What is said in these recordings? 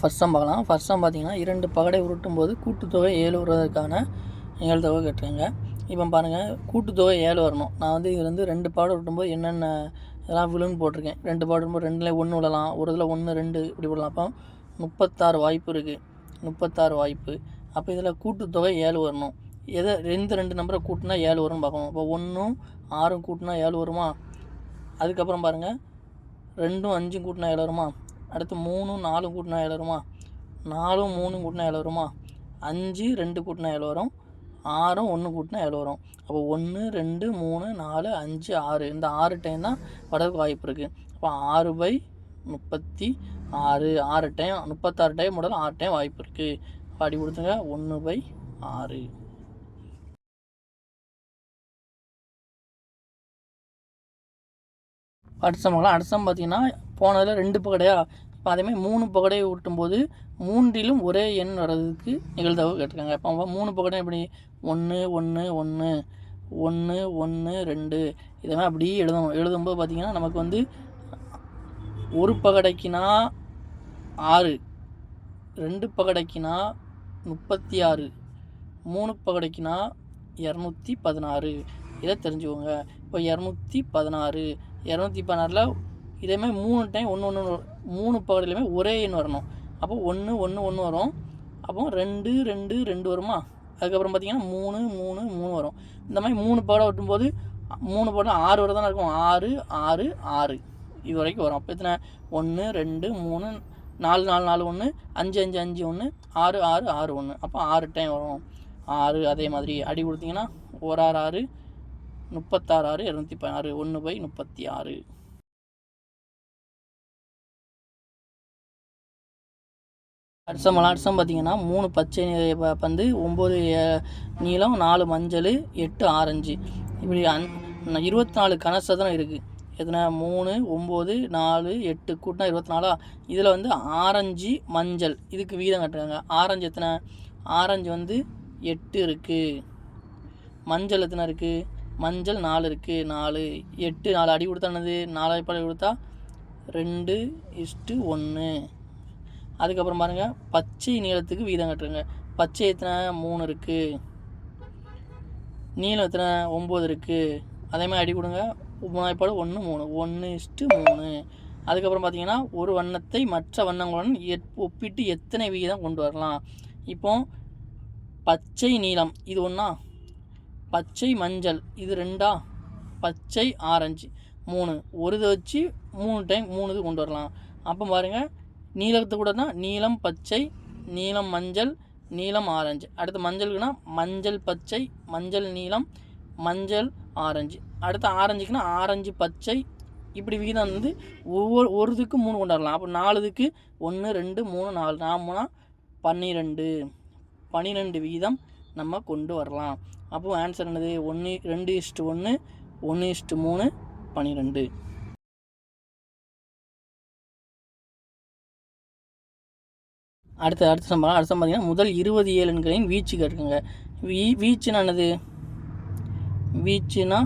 First sum பார்க்கலாம். First sum பார்த்தீங்கன்னா இரண்டு பகடை உருட்டும் போது கூட்டுத்தொகை ஏழு வருவதற்கான நிகழ்தகவு கேட்டுருங்க இப்போ பாருங்கள் கூட்டுத்தொகை ஏழு வரணும். நான் வந்து இதில் வந்து ரெண்டு பாடம் விட்டும்போது என்னென்ன இதெல்லாம் விழுன்னு போட்டிருக்கேன். ரெண்டு பாடம் விடும்போது ரெண்டுல ஒன்று விடலாம் ஒரு இதில் ஒன்று ரெண்டு இப்படி விடலாம் அப்போ முப்பத்தாறு வாய்ப்பு இருக்குது முப்பத்தாறு வாய்ப்பு. அப்போ இதில் கூட்டுத்தொகை ஏழு வரணும். எதை ரெண்டு ரெண்டு நம்பரை கூட்டினா ஏழு வரும்னு பார்க்கணும். இப்போ ஒன்றும் ஆறும் கூட்டினா ஏழு வருமா? அதுக்கப்புறம் பாருங்கள் ரெண்டும் அஞ்சும் கூட்டினா ஏழு வருமா? அடுத்து மூணும் நாலும் கூட்டினா ஏழு வருமா? நாலும் மூணும் கூட்டினா ஏழு வருமா? அஞ்சு ரெண்டு கூட்டினா ஏழு வரும்? ஆறும் ஒன்று கூட்டினா ஏழு வரும்? அப்போ ஒன்று ரெண்டு மூணு நாலு அஞ்சு ஆறு. இந்த ஆறு டைம் தான் வரதுக்கு வாய்ப்பு இருக்குது அப்போ ஆறு பை முப்பத்தி ஆறு. ஆறு டைம் முப்பத்தாறு டைம் முதல்ல ஆறு டைம் வாய்ப்பு இருக்குது அப்போ அடி கொடுத்துங்க ஒன்று பை ஆறு. அடுத்த சம்பளம் அடுத்த பார்த்தீங்கன்னா போனதில் ரெண்டு பகடையா? இப்போ அதேமாதிரி மூணு பகடையை ஊட்டும்போது மூன்றிலும் ஒரே எண் வர்றதுக்கு நிகழ்தகவு கேட்டிருக்காங்க. இப்போ மூணு பகடையும் எப்படி? ஒன்று ஒன்று ஒன்று ஒன்று ஒன்று ரெண்டு. இதெல்லாம் அப்படியே எழுதணும். எழுதும்போது பார்த்தீங்கன்னா நமக்கு வந்து ஒரு பகடைக்குனா ஆறு ரெண்டு பகடைக்குனா முப்பத்தி ஆறு மூணு பகடைக்குனா இரநூத்தி பதினாறு. இதை தெரிஞ்சுக்கோங்க. இப்போ இரநூத்தி பதினாறு இரநூத்தி பதினாறில் இதேமாதிரி மூணு டைம் ஒன்று ஒன்று மூணு பகுதியிலுமே ஒரே எண் வரணும். அப்போ ஒன்று ஒன்று ஒன்று வரும். அப்போ ரெண்டு ரெண்டு ரெண்டு வருமா? அதுக்கப்புறம் பார்த்தீங்கன்னா மூணு மூணு மூணு வரும். இந்த மாதிரி மூணு பகடை ஒட்டும்போது மூணு பகடை ஆறு வரை தானே இருக்கும். ஆறு ஆறு ஆறு. இது வரைக்கும் வரும். அப்போ எத்தனை? ஒன்று ரெண்டு மூணு நாலு நாலு நாலு ஒன்று அஞ்சு அஞ்சு அஞ்சு ஒன்று ஆறு ஆறு ஆறு ஒன்று அப்போ ஆறு டைம் வரும். ஆறு அதே மாதிரி அடி கொடுத்தீங்கன்னா ஒரு ஆறு ஆறு முப்பத்தாறு ஆறு இரநூத்தி பதினாறு ஒன்று பை முப்பத்தி ஆறு. அடுத்த மலாட்சம் பார்த்தீங்கன்னா மூணு பச்சை நிற ப- பந்து ஒம்பது நீளம் நாலு மஞ்சள் எட்டு ஆரஞ்சு. இப்படி அந் இருபத்தி நாலு கனசதனம் இருக்குது எத்தனை மூணு ஒம்பது நாலு எட்டு கூட்டினா இருபத்தி நாலா இதில் வந்து ஆரஞ்சு மஞ்சள். இதுக்கு வீதம் கட்டுறாங்க. ஆரஞ்சு எத்தனை? ஆரஞ்சு வந்து எட்டு இருக்குது மஞ்சள் எத்தனை இருக்குது மஞ்சள் நாலு இருக்குது நாலு எட்டு நாலு அடி கொடுத்தா என்னது? நாலாயிரம் கொடுத்தா ரெண்டு இஸ்ட்டு ஒன்று அதுக்கப்புறம் பாருங்கள் பச்சை நீளத்துக்கு வீதம் கட்டுருங்க பச்சை எத்தனை? மூணு இருக்குது நீளம் எத்தனை? ஒம்பது இருக்குது அதே மாதிரி அடி கொடுங்க. மூணாய்ப்பாடு ஒன்று மூணு. ஒன்று இஸ்ட்டு மூணு. அதுக்கப்புறம் பார்த்தீங்கன்னா ஒரு வண்ணத்தை மற்ற வண்ணங்களுடன் எட் ஒப்பிட்டு எத்தனை விகிதம் கொண்டு வரலாம்? இப்போ பச்சை நீளம் இது ஒன்றா பச்சை மஞ்சள். இது ரெண்டா? பச்சை ஆரஞ்சு. மூணு. ஒரு இதை வச்சு மூணு டைம் மூணு இது கொண்டு வரலாம். அப்போ பாருங்கள் நீளத்து கூட தான் நீலம் பச்சை நீலம் மஞ்சள் நீலம் ஆரஞ்சு. அடுத்து மஞ்சளுக்குன்னா மஞ்சள் பச்சை மஞ்சள் நீலம் மஞ்சள் ஆரஞ்சு. அடுத்து ஆரஞ்சுக்குன்னா ஆரஞ்சு பச்சை. இப்படி விகிதம் வந்து ஒவ்வொரு ஒரு இதுக்கு மூணு கொண்டு வரலாம். அப்போ நாலு இதுக்கு ஒன்று ரெண்டு மூணு நாலு. நாலு மூணா பன்னிரெண்டு. பன்னிரெண்டு விகிதம் நம்ம கொண்டு வரலாம். அப்போது ஆன்சர் என்னது? ஒன்று ரெண்டு இஸ்ட்டு ஒன்று ஒன்று இஸ்ட்டு மூணு பன்னிரெண்டு அடுத்து அடுத்த சம்பளம் அடுத்த பார்த்தீங்கன்னா முதல் இருபது ஏழுன்களின் வீச்சு கேட்டுக்கோங்க வீ வீச்சுன்னா என்னது? வீச்சுனா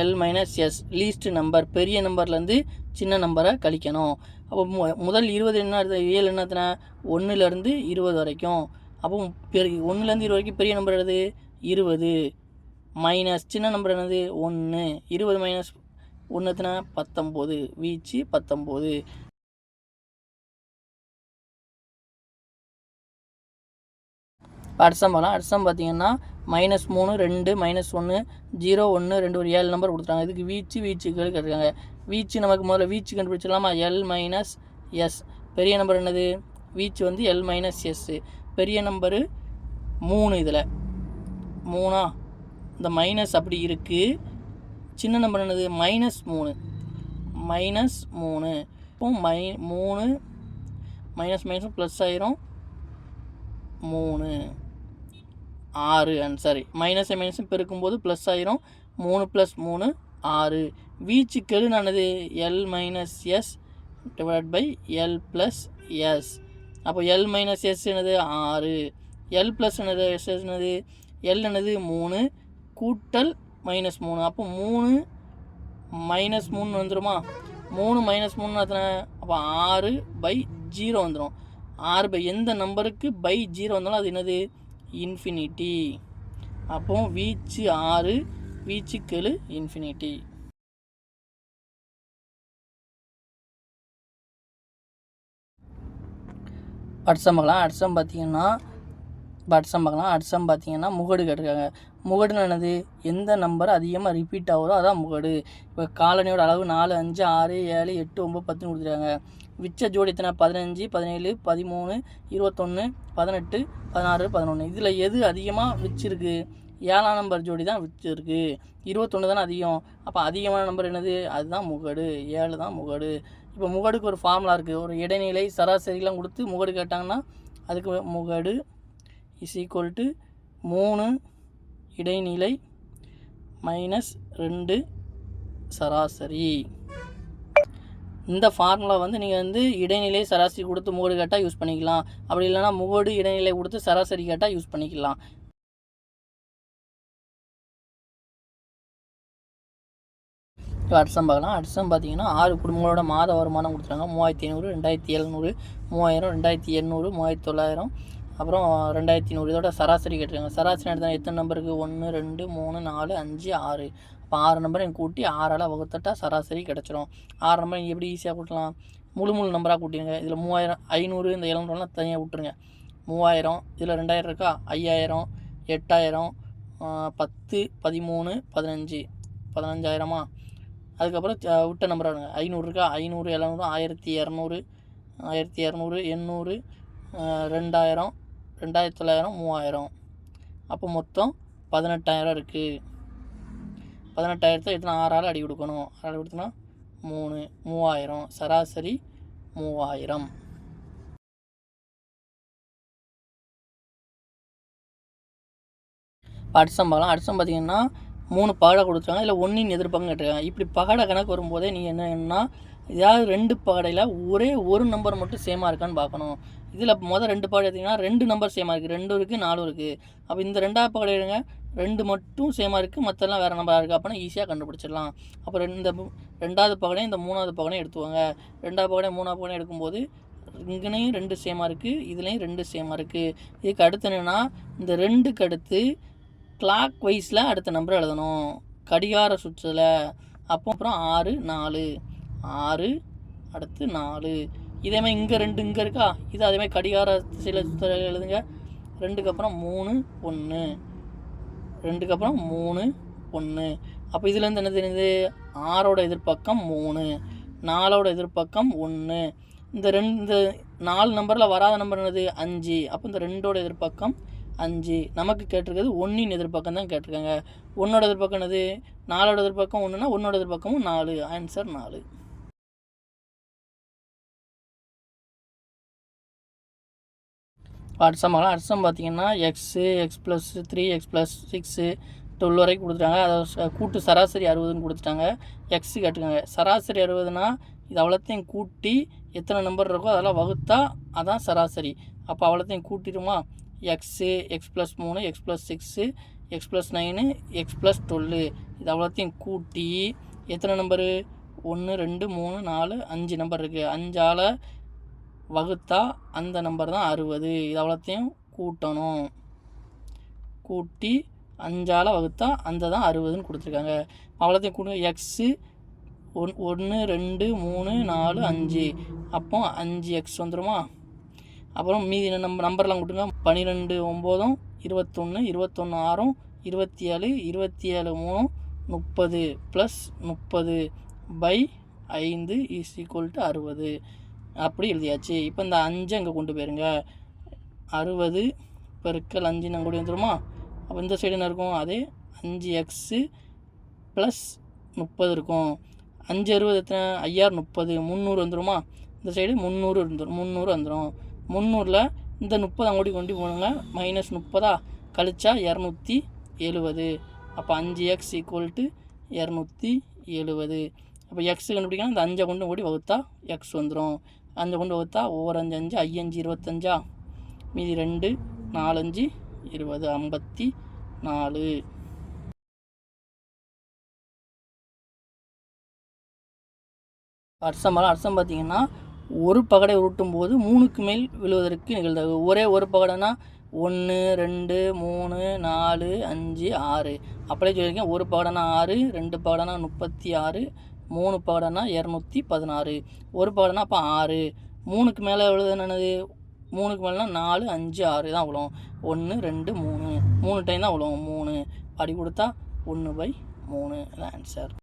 L minus S least number பெரிய நம்பர்லேருந்து சின்ன நம்பரை கழிக்கணும். அப்போ முதல் இருபது என்ன ஏழு என்னத்தினா ஒன்றுலேருந்து இருபது வரைக்கும். அப்போ பெரிய ஒன்றுலேருந்து இருபது வரைக்கும் பெரிய நம்பர் என்னது? இருபது. மைனஸ் சின்ன நம்பர் என்னது? ஒன்று இருபது மைனஸ் ஒன்று பத்தொம்போது. வீச்சு பத்தொம்போது. அடுத்த பார்க்கலாம். அடுத்த பார்த்தீங்கன்னா மைனஸ் மூணு ரெண்டு மைனஸ் ஒன்று ஜீரோ ஒன்று ரெண்டு ஒரு ஏழு நம்பர் கொடுத்துருக்காங்க. இதுக்கு வீச்சு வீச்சுகள் கேட்டிருக்காங்க. வீச்சு நமக்கு முதல்ல வீச்சு கண்டுபிடிச்சிடலாமா? எல் மைனஸ் எஸ் பெரிய நம்பர் என்னது? வீச்சு வந்து எல் மைனஸ் எஸ்ஸு பெரிய நம்பரு மூணு இதில். மூணா? இந்த மைனஸ் அப்படி இருக்குது சின்ன நம்பர் என்னது? மைனஸ் மூணு. மைனஸ் மூணு. இப்போ மை மூணு மைனஸ் மைனஸும் ப்ளஸ் ஆயிரும். மூணு. ஆறு அண்ட் சாரி மைனஸ் மைனஸும் பெருக்கும்போது ப்ளஸ் ஆயிரும். மூணு ப்ளஸ் மூணு ஆறு. வீச்சுக்கள் நானது L minus S divide by L plus S அப்போ எல் மைனஸ் எஸ் என்னது? ஆறு. எல் ப்ளஸ் என்னது? எஸ் என்னது? எல் என்னது? மூணு. கூட்டல் மைனஸ் மூணு. அப்போ மூணு மைனஸ் மூணு வந்துடுமா மூணு மைனஸ் மூணு எத்தனை? அப்போ ஆறு பை ஜீரோ வந்துடும் ஆறு பை எந்த நம்பருக்கு பை ஜீரோ வந்தாலும் அது என்னது? இன்ஃபினிட்டி அப்போ வீச்சு ஆறு வீச்சுக்கெழு இன்ஃபினிட்டி அட்சம் பார்க்கலாம் அட்சம் பார்த்தீங்கன்னா இப்போ அட்சம் பார்க்கலாம் அட்சம் பார்த்தீங்கன்னா முகடு கேட்டிருக்காங்க. முகடுன்னு என்னது? எந்த நம்பர் அதிகமாக ரிப்பீட் ஆகுதோ அதான் முகடு. இப்போ காலனியோட அளவு நாலு அஞ்சு ஆறு ஏழு எட்டு ஒம்பது பத்துன்னு கொடுத்துருக்காங்க. விச்ச ஜோடி எத்தனை? பதினஞ்சு பதினேழு பதிமூணு இருபத்தொன்று பதினெட்டு பதினாறு பதினொன்று இதில் எது அதிகமாக விச்சிருக்கு? ஏழாம் நம்பர் ஜோடி தான் விச்சிருக்கு. இருபத்தொன்று தானே அதிகம். அப்போ அதிகமான நம்பர் என்னது? அதுதான் முகடு. ஏழு தான் முகடு. இப்போ முகடுக்கு ஒரு ஃபார்முலா இருக்குது ஒரு இடைநிலை சராசரிலாம் கொடுத்து முகடு கேட்டாங்கன்னா அதுக்கு முகடு இஸ் ஈக்குவல் டு மூணு இடைநிலை மைனஸ் ரெண்டு சராசரி. இந்த ஃபார்முலா வந்து நீங்கள் வந்து இடைநிலை சராசரி கொடுத்து முகடு கேட்டால் யூஸ் பண்ணிக்கலாம். அப்படி இல்லைன்னா முகடு இடைநிலை கொடுத்து சராசரி கேட்டால் யூஸ் பண்ணிக்கலாம். இப்போ அட்சம் பார்க்கலாம். அட்சம் பார்த்தீங்கன்னா ஆறு குடும்பங்களோட மாத வருமானம் கொடுத்துருக்காங்க. மூவாயிரத்தி ஐநூறு ரெண்டாயிரத்தி எழுநூறு மூவாயிரம் ரெண்டாயிரத்தி எண்ணூறு மூவாயிரத்தி தொள்ளாயிரம் அப்புறம் ரெண்டாயிரத்தி நூறு. இதோட சராசரி கேட்டிருக்காங்க. சராசரி எடுத்தா எத்தனை நம்பருக்கு ஒன்று ரெண்டு மூணு நாலு அஞ்சு ஆறு. அப்போ ஆறு நம்பரையும் கூட்டி ஆறால் வகுத்தட்டா சராசரி கிடச்சிரும். ஆறு நம்பர் நீங்கள் எப்படி ஈஸியாக கூட்டலாம்? முழு முழு நம்பராக கூட்டிடுங்க இதில் மூவாயிரம் ஐநூறு இந்த எழுநூறுலாம் தனியாக விட்டுருங்க. மூவாயிரம் இதில் ரெண்டாயிரம் இருக்கா? ஐயாயிரம் எட்டாயிரம் பத்து பதிமூணு பதினஞ்சு. பதினஞ்சாயிரமா? அதுக்கப்புறம் விட்ட நம்பர் ஆடுங்க ஐநூறு இருக்கா? ஐநூறு எழுநூறு ஆயிரத்தி இரநூறு ஆயிரத்தி இரநூறு எண்ணூறு ரெண்டாயிரம் ரெண்டாயிரத்தி தொள்ளாயிரம் மூவாயிரம். அப்போ மொத்தம் பதினெட்டாயிரம் இருக்குது பதினெட்டாயிரத்தை எத்தனை ஆறால் அடி கொடுக்கணும். ஆறால் கொடுத்தோன்னா மூணு மூவாயிரம். சராசரி மூவாயிரம். அடிசம் பார்க்கலாம் அடிசம் பார்த்தீங்கன்னா மூணு பகடை கொடுத்துருக்காங்க இல்லை ஒன்றின் எதிர்ப்பக்கம் கேட்டிருக்காங்க. இப்படி பகடை கணக்கு வரும்போதே நீங்கள் என்னன்னா ஏதாவது ரெண்டு பகடையில் ஒரே ஒரு நம்பர் மட்டும் சேமாக இருக்கான்னு பார்க்கணும். இதில் மொதல் ரெண்டு பகடை எடுத்திங்கன்னா ரெண்டு நம்பர் சேமாக இருக்குது ரெண்டும் இருக்குது நாலும் இருக்குது அப்போ இந்த ரெண்டாவது பகடை எடுங்க. ரெண்டு மட்டும் சேமாக இருக்குது மற்றெல்லாம் வேறு நம்பராக இருக்குது அப்படின்னா ஈஸியாக கண்டுபிடிச்சிடலாம். அப்புறம் இந்த ரெண்டாவது பகடையும் இந்த மூணாவது பகடையும் எடுத்துவாங்க ரெண்டாவது பகடையும் மூணாவது பகடையும் எடுக்கும்போது இங்கனையும் ரெண்டு சேமாக இருக்குது இதுலேயும் ரெண்டு சேமாக இருக்குது இதுக்கு அடுத்து என்னென்னா இந்த ரெண்டுக்கு அடுத்து கிளாக் வைஸில் அடுத்த நம்பர் எழுதணும். கடிகார சுற்றில் அப்போ அப்புறம் ஆறு நாலு. ஆறு அடுத்து நாலு. இதேமாதிரி இங்கே ரெண்டு இங்கே இருக்கா? இது அதேமாதிரி கடிகார திசையில் எழுதுங்க. ரெண்டுக்கு அப்புறம் மூணு ஒன்று ரெண்டுக்கு அப்புறம் மூணு ஒன்று அப்போ இதுலேருந்து என்ன தெரியுது? ஆறோட எதிர்ப்பக்கம் மூணு. நாலோட எதிர்ப்பக்கம் ஒன்று இந்த ரெண்டு இந்த நாலு நம்பரில் வராத நம்பர் என்னது? அஞ்சு. அப்போ இந்த ரெண்டோட எதிர்ப்பக்கம் அஞ்சு. நமக்கு கேட்டிருக்கிறது ஒன்றின் எதிர்பக்கம் தான் கேட்டிருக்காங்க. ஒன்னோட எதிர்பக்கம் என்னது? நாலோட எதிர்பக்கம் ஒன்றுனா ஒன்னோட எதிர்பக்கமும் நாலு. ஆன்சர் நாலு. அட்சம் அட்சம் பார்த்தீங்கன்னா x x plus three x plus six twelve வரைக்கும் கொடுத்துட்டாங்க. அதை கூட்டு சராசரி அறுபதுன்னு கொடுத்துட்டாங்க. எக்ஸு கேட்டுக்காங்க சராசரி அறுபதுனா இது அவ்வளோத்தையும் கூட்டி எத்தனை நம்பர் இருக்கோ அதெல்லாம் வகுத்தா அதான் சராசரி. அப்போ அவ்வளோத்தையும் கூட்டிடுமா? எக்ஸு எக்ஸ் ப்ளஸ் மூணு x plus six x plus nine x plus twelve இது அவ்வளோத்தையும் கூட்டி எத்தனை நம்பரு ஒன்று ரெண்டு மூணு நாலு அஞ்சு நம்பர் இருக்குது அஞ்சால் வகுத்தா அந்த நம்பர் தான் அறுபது. இது அவ்வளோத்தையும் கூட்டணும். கூட்டி அஞ்சால் வகுத்தா அந்த தான் அறுபதுன்னு கொடுத்துருக்காங்க. அவ்வளோத்தையும் கூட்டு எக்ஸு ஒன் ஒன்று ரெண்டு மூணு நாலு அஞ்சு. அப்போ அஞ்சு எக்ஸ் வந்துடுமா அப்புறம் மீதி நம்ம நம்பர்லாம் கொடுங்க. பன்னிரெண்டு ஒம்போதும் இருபத்தொன்று இருபத்தொன்று ஆறும் இருபத்தி ஏழு இருபத்தி ஏழு மூணும் முப்பது ப்ளஸ் முப்பது பை ஐந்து இஸ் ஈக்குவல் டு அறுபது. அப்படி எழுதியாச்சு. இப்போ இந்த அஞ்சு அங்கே கொண்டு போயிருங்க. அறுபது பெருக்கல் அஞ்சு நாங்கள் கூட வந்துருமா? அப்போ இந்த சைடு என்ன இருக்கும்? அதே அஞ்சு எக்ஸு ப்ளஸ் முப்பது இருக்கும். அஞ்சு அறுபது எத்தனை? ஐயாறு முப்பது. முந்நூறு வந்துருமா? இந்த சைடு முந்நூறு இருந்துடும் முந்நூறு வந்துடும் முந்நூறில் இந்த முப்பது அங்கோடி கொண்டு போனுங்க மைனஸ் முப்பதா? கழிச்சா இரநூத்தி எழுபது அப்போ அஞ்சு எக்ஸ் ஈக்குவல் டு இரநூத்தி எழுபது அப்போ எக்ஸ் கண்டுபிடிக்கணும் இந்த அஞ்சை கொண்டு ஓடி வகுத்தா எக்ஸ் வந்துடும் அஞ்சை கொண்டு வகுத்தா ஒவ்வொரு அஞ்சு அஞ்சு ஐயஞ்சு இருபத்தஞ்சா? மீதி ரெண்டு நாலஞ்சு இருபது ஐம்பத்தி நாலு. அர்சம் அரசம் பார்த்தீங்கன்னா ஒரு பகடை உருட்டும் போது மூணுக்கு மேல் விழுவதற்கு நிகழ்ந்தது. ஒரே ஒரு பகடைனா ஒன்று ரெண்டு மூணு நாலு அஞ்சு ஆறு. அப்படியே சொல்லியிருக்கேன். ஒரு பகடைனா ஆறு ரெண்டு பகடைனா முப்பத்தி ஆறு மூணு பகடைனா இரநூத்தி பதினாறு. ஒரு பகடைனா அப்போ ஆறு. மூணுக்கு மேலே விழுது என்னது? மூணுக்கு மேலேனா நாலு அஞ்சு ஆறு தான் விழும். ஒன்று ரெண்டு மூணு. மூணு டைம் தான் விழும். மூணு. அப்படி கொடுத்தா ஒன்று பை மூணு. ஆன்சர்